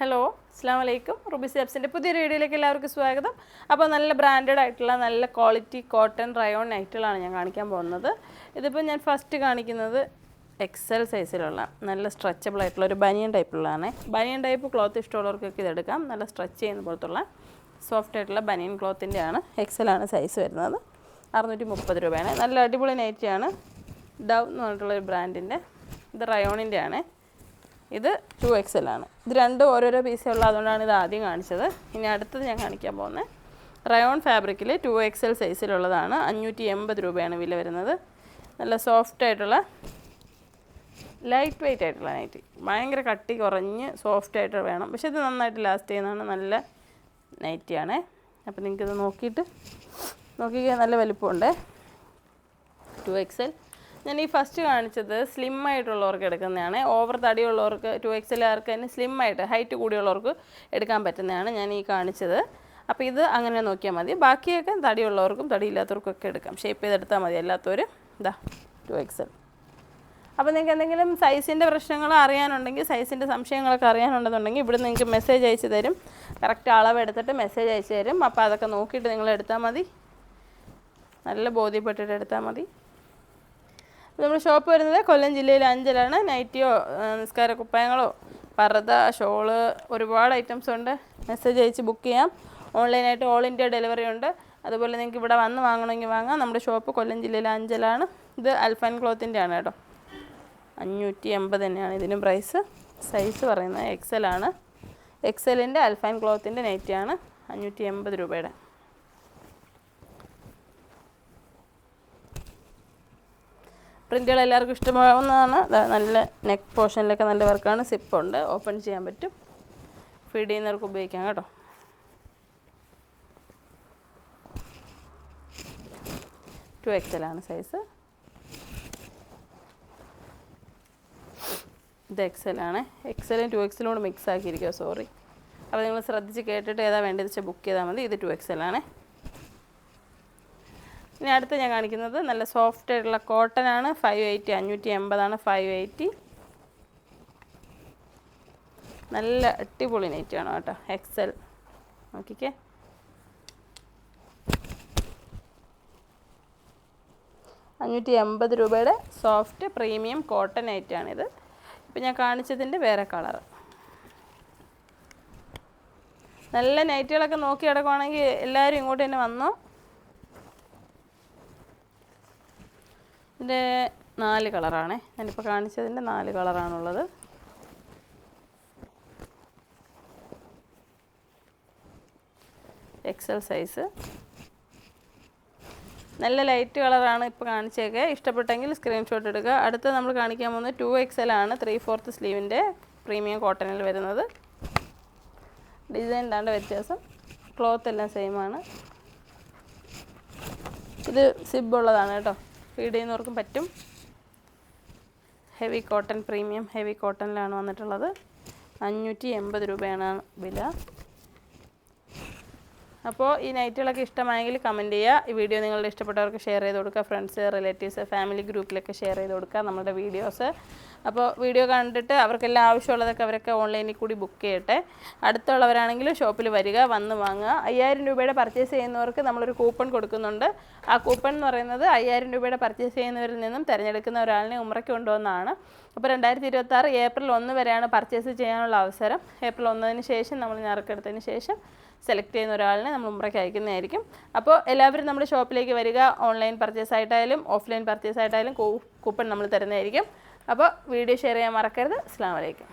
Hello അസ്സാം വലൈക്കും Ruby സാബ്സിന്റെ പുതിയ വീഡിയോയിലേക്ക് എല്ലാവർക്കും സ്വാഗതം. അപ്പോൾ നല്ല ബ്രാൻഡഡ് ആയിട്ടുള്ള നല്ല ക്വാളിറ്റി കോട്ടൺ റയോൺ നൈറ്റുകളാണ് ഞാൻ കാണിക്കാൻ പോകുന്നത്. ഇതിപ്പോൾ ഞാൻ ഫസ്റ്റ് കാണിക്കുന്നത് എക്സൽ സൈസിലുള്ള നല്ല സ്ട്രെച്ചബിൾ ആയിട്ടുള്ള ഒരു ബനിയൻ ടൈപ്പുള്ളതാണ് ബനിയൻ ടൈപ്പ് ക്ലോത്ത് ഇഷ്ടമുള്ളവർക്കൊക്കെ ഇതെടുക്കാം നല്ല സ്ട്രെച്ച് ചെയ്യുന്ന പോലത്തുള്ള സോഫ്റ്റ് ആയിട്ടുള്ള ബനിയൻ ക്ലോത്തിന്റെ ആണ്. എക്സലാണ് സൈസ് വരുന്നത്. അറുന്നൂറ്റി മുപ്പത് രൂപയാണ്. നല്ല അടിപൊളി നൈറ്റിയാണ് ഡവ് എന്ന് പറഞ്ഞിട്ടുള്ള ഒരു ബ്രാൻഡിന്റെ ഇത് റയോണിന്റെ ആണ്. ഇത് ടു എക്സ് ആണ്. ഇത് രണ്ടും ഓരോരോ പീസേ ഉള്ളൂ അതുകൊണ്ടാണ് ഇത് ആദ്യം കാണിച്ചത്. ഇനി അടുത്തത് ഞാൻ കാണിക്കാൻ പോകുന്നത് റയോൺ ഫാബ്രിക്കിൽ ടു എക്സ് എൽ സൈസിലുള്ളതാണ് അഞ്ഞൂറ്റി എൺപത് രൂപയാണ് വില വരുന്നത്. നല്ല സോഫ്റ്റ് ആയിട്ടുള്ള ലൈറ്റ് വെയിറ്റ് ആയിട്ടുള്ള നൈറ്റി ഭയങ്കര കട്ടി കുറഞ്ഞ് സോഫ്റ്റ് ആയിട്ട് വേണം. പക്ഷേ ഇത് നന്നായിട്ട് ലാസ്റ്റ് ചെയ്യുന്നതാണ്. നല്ല നൈറ്റിയാണ് അപ്പോൾ നിങ്ങൾക്കിത് നോക്കിയിട്ട് നോക്കിക്കാൻ നല്ല വലിപ്പമുണ്ട്. ടു എക്സ് എൽ ഞാൻ ഈ ഫസ്റ്റ് കാണിച്ചത് സ്ലിം ആയിട്ടുള്ളവർക്ക് എടുക്കുന്നതാണ്. ഓവർ തടിയുള്ളവർക്ക് ടു എക്സ് എല്ലാവർക്ക് തന്നെ സ്ലിം ആയിട്ട് ഹൈറ്റ് കൂടിയുള്ളവർക്ക് എടുക്കാൻ പറ്റുന്നതാണ് ഞാൻ ഈ കാണിച്ചത്. അപ്പോൾ ഇത് അങ്ങനെ നോക്കിയാൽ മതി. ബാക്കിയൊക്കെ തടിയുള്ളവർക്കും തടിയില്ലാത്തവർക്കും ഒക്കെ എടുക്കാം. ഷേപ്പ് ചെയ്തെടുത്താൽ മതി അല്ലാത്തവർ ഇതാ ടു എക്സ് എൽ അപ്പോൾ നിങ്ങൾക്ക് എന്തെങ്കിലും സൈസിന്റെ പ്രശ്നങ്ങൾ അറിയാനുണ്ടെങ്കിൽ സൈസിന്റെ സംശയങ്ങളൊക്കെ അറിയാനുണ്ടെന്നുണ്ടെങ്കിൽ ഇവിടെ നിങ്ങൾക്ക് മെസ്സേജ് അയച്ചു തരും. കറക്റ്റ് അളവ് എടുത്തിട്ട് മെസ്സേജ് അയച്ചു തരും. അപ്പോൾ അതൊക്കെ നോക്കിയിട്ട് നിങ്ങൾ എടുത്താൽ മതി. നല്ല ബോധ്യപ്പെട്ടിട്ട് എടുത്താൽ മതി. നമ്മുടെ ഷോപ്പ് വരുന്നത് കൊല്ലം ജില്ലയിലെ അഞ്ചലാണ്. നൈറ്റിയോ നിസ്കാര കുപ്പായങ്ങളോ പർദ്ദ ഷോൾ ഒരുപാട് ഐറ്റംസ് ഉണ്ട്. മെസ്സേജ് അയച്ച് ബുക്ക് ചെയ്യാം. ഓൺലൈനായിട്ട് ഓൾ ഇന്ത്യ ഡെലിവറി ഉണ്ട്. അതുപോലെ നിങ്ങൾക്ക് ഇവിടെ വന്ന് വാങ്ങണമെങ്കിൽ വാങ്ങാം. നമ്മുടെ ഷോപ്പ് കൊല്ലം ജില്ലയിലെ അഞ്ചലാണ്. ഇത് അൽഫാൻ ക്ലോത്തിന്റെ ആണ് കേട്ടോ. അഞ്ഞൂറ്റി എൺപത് തന്നെയാണ് ഇതിനും പ്രൈസ് സൈസ് പറയുന്നത് എക്സൽ ആണ്. എക്സലിന്റെ അൽഫാൻ ക്ലോത്തിന്റെ നെറ്റിയാണ് അഞ്ഞൂറ്റി എൺപത് രൂപയുടെ. പ്രിന്റുകൾ എല്ലാവർക്കും ഇഷ്ടമാവുന്നതാണ്. നല്ല നെക്ക് പോർഷനിലൊക്കെ നല്ല വർക്കാണ്. സിപ്പുണ്ട്. ഓപ്പൺ ചെയ്യാൻ പറ്റും. ഫീഡ് ചെയ്യുന്നവർക്ക് ഉപയോഗിക്കാം കേട്ടോ. ടു എക്സലാണ് സൈസ്. ഇത് എക്സലാണ് എക്സലും ടു എക്സലും കൂടെ മിക്സ് ആക്കിയിരിക്കുക സോറി. അപ്പോൾ നിങ്ങൾ ശ്രദ്ധിച്ച് കേട്ടിട്ട് ഏതാ വേണ്ടതെന്ന് വെച്ചാൽ ബുക്ക് ചെയ്താൽ മതി. ഇത് ടു എക്സലാണ് ഇനി അടുത്ത് ഞാൻ കാണിക്കുന്നത് നല്ല സോഫ്റ്റ് ആയിട്ടുള്ള കോട്ടൺ ആണ്. ഫൈവ് എയ്റ്റി അഞ്ഞൂറ്റി എൺപതാണ് ഫൈവ് എയ്റ്റി നല്ല അടിപൊളി നെറ്റാണ് കേട്ടോ എക്സൽ നോക്കിക്കേ. അഞ്ഞൂറ്റി എൺപത് രൂപയുടെ സോഫ്റ്റ് പ്രീമിയം കോട്ടൺ നൈറ്റാണിത് ഇപ്പം ഞാൻ കാണിച്ചതിന്റെ വേറെ കളർ നല്ല നൈറ്റുകളൊക്കെ നോക്കി കിടക്കുവാണെങ്കിൽ എല്ലാവരും ഇങ്ങോട്ട് തന്നെ വന്നോ. ഇതിന്റെ നാല് കളറാണ്. ഞാനിപ്പോൾ കാണിച്ചതിന്റെ നാല് കളറാണുള്ളത്. എക്സൽ സൈസ് നല്ല ലൈറ്റ് കളറാണ് ഇപ്പോൾ കാണിച്ചേക്കെ. ഇഷ്ടപ്പെട്ടെങ്കിൽ സ്ക്രീൻഷോട്ട് എടുക്കുക അടുത്ത നമ്മൾ കാണിക്കാൻ പോകുന്നത് ടു എക്സൽ ആണ്. ത്രീ ഫോർത്ത് സ്ലീവിന്റെ പ്രീമിയം കോട്ടണിൽ വരുന്നത്. ഡിസൈൻ ഡിസൈനിലാണ് വ്യത്യാസം. ക്ലോത്ത് എല്ലാം സെയിമാണ് ഇത് സിബ് ഉള്ളതാണ് കേട്ടോ. ഫീഡ് ചെയ്യുന്നവർക്കും പറ്റും. ഹെവി കോട്ടൺ പ്രീമിയം ഹെവി കോട്ടണിലാണ് വന്നിട്ടുള്ളത്. അഞ്ഞൂറ്റി എൺപത് രൂപയാണ് വില. അപ്പോൾ ഈ നൈറ്റുകളൊക്കെ ഇഷ്ടമായെങ്കിൽ കമന്റ് ചെയ്യുക. ഈ വീഡിയോ നിങ്ങളുടെ ഇഷ്ടപ്പെട്ടവർക്ക് ഷെയർ ചെയ്ത് കൊടുക്കുക. ഫ്രണ്ട്സ് റിലേറ്റീവ്സ് ഫാമിലി ഗ്രൂപ്പിലൊക്കെ ഷെയർ ചെയ്ത് കൊടുക്കുക നമ്മുടെ വീഡിയോസ് അപ്പോൾ വീഡിയോ കണ്ടിട്ട് അവർക്കെല്ലാം ആവശ്യമുള്ളതൊക്കെ അവരൊക്കെ ഓൺലൈനിൽ കൂടി ബുക്ക് ചെയ്യട്ടെ. അടുത്തുള്ളവരാണെങ്കിൽ ഷോപ്പിൽ വരിക വന്ന് വാങ്ങുക. അയ്യായിരം രൂപയുടെ പർച്ചേസ് ചെയ്യുന്നവർക്ക് നമ്മളൊരു കൂപ്പൺ കൊടുക്കുന്നുണ്ട്. ആ കൂപ്പൺ എന്ന് പറയുന്നത് അയ്യായിരം രൂപയുടെ പർച്ചേസ് ചെയ്യുന്നവരിൽ നിന്നും തിരഞ്ഞെടുക്കുന്ന ഒരാളിനെ ഉമ്രയ്ക്ക് കൊണ്ടുവന്നതാണ് അപ്പോൾ രണ്ടായിരത്തി ഇരുപത്തി ഏപ്രിൽ ഒന്ന് വരെയാണ് പർച്ചേസ് ചെയ്യാനുള്ള അവസരം. ഏപ്രിൽ ഒന്നതിന് ശേഷം നമ്മൾ ഞറക്കെടുത്തതിന് ശേഷം സെലക്ട് ചെയ്യുന്ന ഒരാളിനെ നമ്മൾ ഉമ്രയ്ക്ക് അയക്കുന്നതായിരിക്കും. അപ്പോൾ എല്ലാവരും നമ്മുടെ ഷോപ്പിലേക്ക് വരിക. ഓൺലൈൻ പർച്ചേസ് ആയിട്ടായാലും ഓഫ്ലൈൻ പർച്ചേസ് ആയിട്ടായാലും കൂപ്പൺ നമ്മൾ തരുന്നതായിരിക്കും. അപ്പോൾ വീഡിയോ ഷെയർ ചെയ്യാൻ മറക്കരുത്. അസ്സാം വലൈക്കും